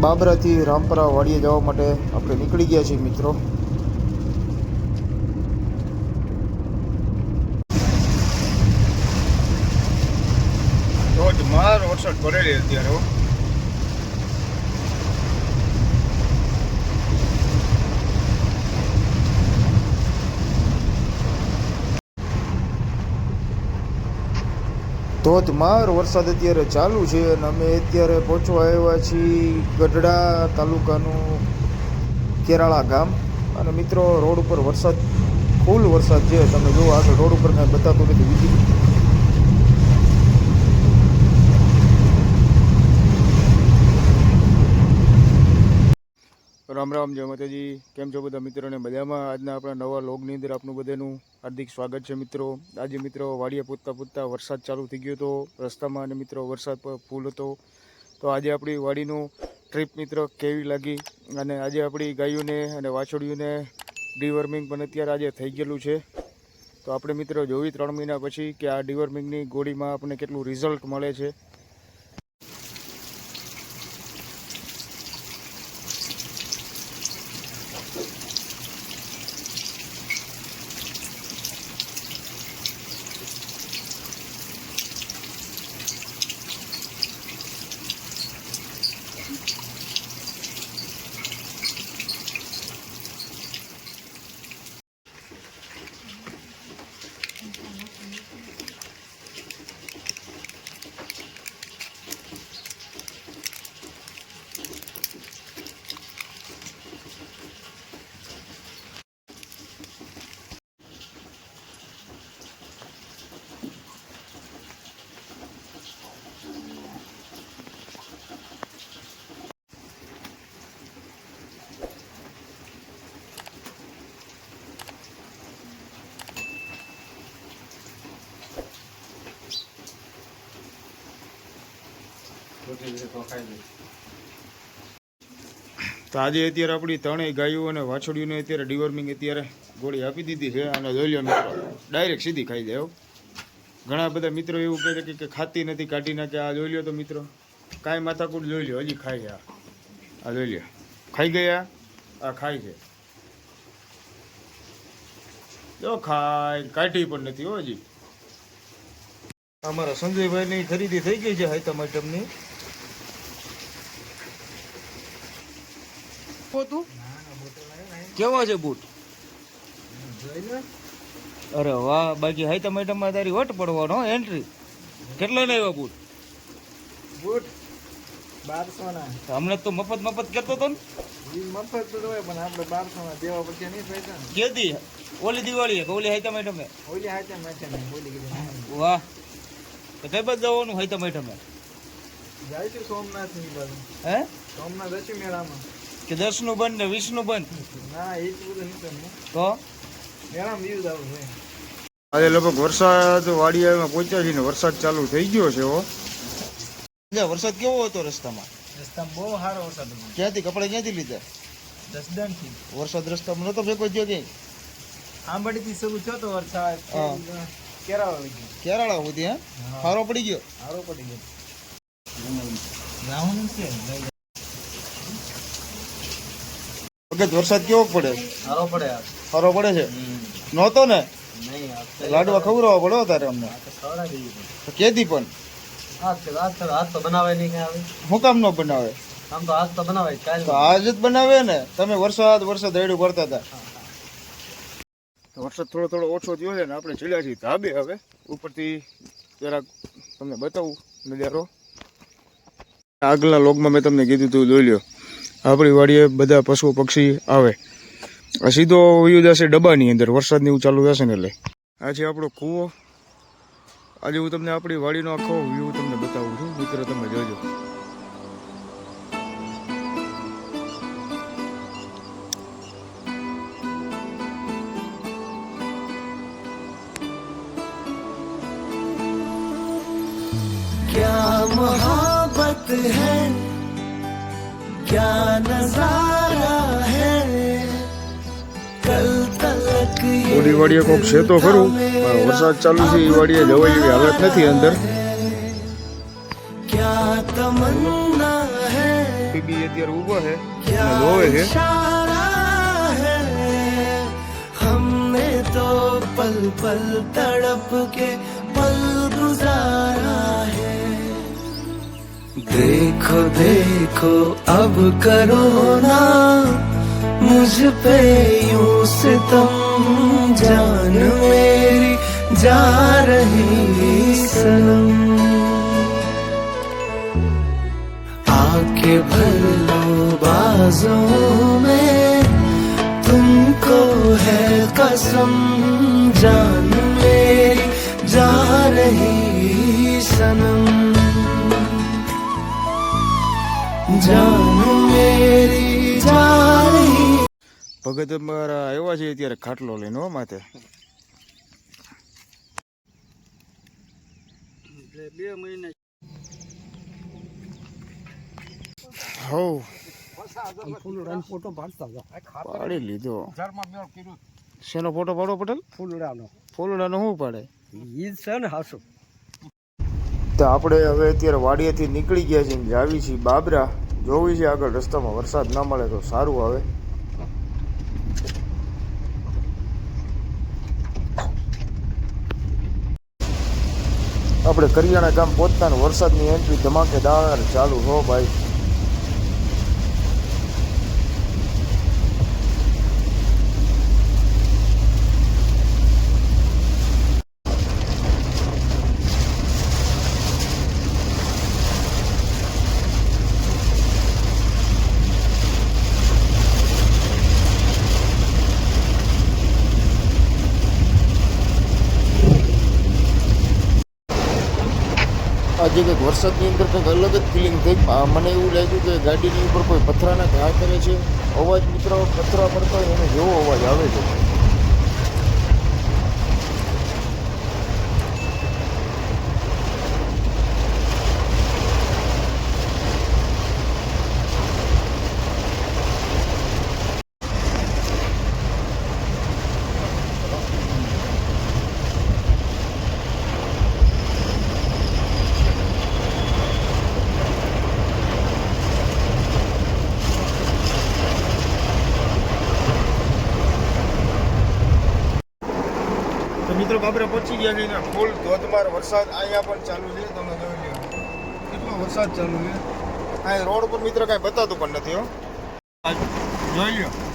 બાબરાથી રામપરા વાડીએ જવા માટે આપણે નીકળી ગયા છીએ મિત્રો. ધોધમાર વરસાદ પડેલી અત્યારે ધોધમાર વરસાદ અત્યારે ચાલુ છે અને અમે અત્યારે પહોંચવા આવ્યા છીએ ગઢડા તાલુકાનું કેરાળા ગામ. અને મિત્રો, રોડ ઉપર વરસાદ, ફૂલ વરસાદ છે. તમે જુઓ, આગળ રોડ ઉપર કાંઈ બતાતું નથી. બીજું રામ રામ, જય માતાજી. કેમ છો બધા મિત્રોને? મજામાં? આજના આપણા નવા લોગની અંદર આપનું બધાનું હાર્દિક સ્વાગત છે મિત્રો. આજે મિત્રો વાડીએ પૂતતા પૂતતા વરસાદ ચાલુ થઈ ગયો હતો. રસ્તામાં અને મિત્રો વરસાદ પણ ફૂલ હતો. તો આજે આપણી વાડીનું ટ્રીપ મિત્રો કેવી લાગી? અને આજે આપણી ગાયોને અને વાછડીઓને ડિવર્મિંગ પણ અત્યારે આજે થઈ ગયેલું છે. તો આપણે મિત્રો જોવી ત્રણ મહિના પછી કે આ ડિવર્મિંગની ગોળીમાં આપણને કેટલું રિઝલ્ટ મળે છે. તો આજે અત્યારે આપણી ત્રણેય ગાયો અને વાછડીઓને અત્યારે ડિવર્મિંગ અત્યારે ગોળી આપી દીધી છે અને જોઈ મિત્રો ડાયરેક્ટ સીધી ખાઈ જાય ઘણા બધા મિત્રો એવું કહે છે કે- ખાતી નથી, કાઢી નાખે. આ જોઈ લો તો મિત્રો, કાંઈ માથાકૂટ જોઈ લો, હજી ખાઈ ગયા આ. જોઈ લો. ખાઈ ગયા? આ ખાય છે. જો ખાય, કાઢી પણ નથી હો હજી. અમારા સંજયભાઈની ખરીદી થઈ ગઈ છે હાઈટમ આઈટમની તું? કેવા છે બૂટ? અરે વાહ બાકી હાઈટમ આઈટમમાં તારી વટ પડવાનો એન્ટ્રી કેટલો ને એવો બૂટ? બૂટ બારસો ના હમણાં તો મફત મફત કરતો તો ને. મફત તો હોય પણ આપણે બારસો ના દેવા પછી નહીં થાય કેદી? ઓલી દિવાળી કે ઓલી હાઈટમ આઈટમ ઓલી હાચે મેચે નહીં બોલી કીધું વાહ. તો કઈ બાજુ જવાનું હાઈટમ આઈટમ જાય છે સોમનાથની બાજુ. હે? સોમનાથ હશે મેળામાં. કે દસનું બંધ? ને વીસનું. બંધ તો આજે લગભગ વરસાદ વાડિયામાં પહોંચ્યા છે ને વરસાદ ચાલુ થઈ ગયો છે હો. વરસાદ કેવો હતો રસ્તામાં? રસ્તામાં બહુ સારો વરસાદ હતો. ક્યાંથી? કપડા ક્યાંથી લીધા? દસદણથી વરસાદ રસ્તામાં નતો ભેગો થયો ક્યાંય? આંબડીથી શરૂ થયો તો વરસાદ. આવી ગયો. કેરાળા સુધી હા. હારો પડી ગયો? સારો પડી ગયો. છે વખત વરસાદ કેવો પડે? સારો પડે સારો પડે છે? નહોતો ને? લાડવા ખવડાવવા પડે તારે અમને. કેદી પણ. શું કામ ન બનાવે? આજ જ બનાવે ને? તમે વરસાદ વરસાદ રેડું કરતા હતા. વરસાદ થોડો થોડો ઓછો થયો છે ને આપણે ચડ્યા છીએ ધાબે હવે. ઉપરથી જરાક તમને બતાવું નજારો. આગલા લોગમાં મેં તમને કીધું તું જોઈ લ્યો. આપણી વાડીએ બધા પશુ પક્ષી આવે આ સીધો વયું જશે ડબ્બાની અંદર વરસાદની એવું ચાલુ થશે ને એટલે આ છે આપણો કૂવો આજે હું તમને આપણી વાડીનો આખો વ્યૂ તમને બતાવું છું મિત્રો તમે જોજો क्या मोहब्बत है क्या नजारा है कल तलक ये ઓલી વાડીએ કોક છે તો ખરું પણ વરસાદ ચાલુ છે એ વાડીએ જવાય એવી હાલત નથી અંદર क्या तमन्ना है બીબી અત્યારે ઊભો છે क्या અને જોવે છે इशारा है हमने तो पल पल तड़प के पल गुजारा है देखो देखो, अब करो ना। मुझ पे यूँ सितम जान मेरी जा रही सनम। आके भर लो बाजों में। तुमको है कसम, जान मेरी जा रही सनम। ભગત મારા આવ્યા છે અત્યારે ખાટલો લઈને હો માથે. બે શેનો ફોટો પાડો પટેલ? ફૂલડાનો ફૂલડાનો શું પાડે? ઈ છે ને હાસુ તો આપણે હવે અત્યારે વાડિયાથી નીકળી ગયા છીએ જાવી છીએ બાબરા. જોવી છે આગળ રસ્તામાં વરસાદ ના મળે તો સારું આવે. આપણે કરિયાણા ગામ પહોંચતા વરસાદની એન્ટ્રી ધમાકેદાર ચાલુ હો ભાઈ. આજે કંઈક વરસાદની અંદર કંઈક અલગ જ ફિલિંગ થઈ. મને એવું લાગ્યું કે ગાડીની ઉપર કોઈ પથરાના ઘા કરે છે. અવાજ મિત્રો, પથરા પડતા હોય એને જેવો અવાજ આવે છે તો મિત્રો બાબરે પહોંચી ફૂલ ધોધમાર વરસાદ અહીંયા પણ ચાલુ છે, તમે જોઈ લો કેટલો વરસાદ ચાલુ છે? આ રોડ ઉપર મિત્ર કાંઈ બતાતું પણ નથી, હો. જોઈ લ્યો.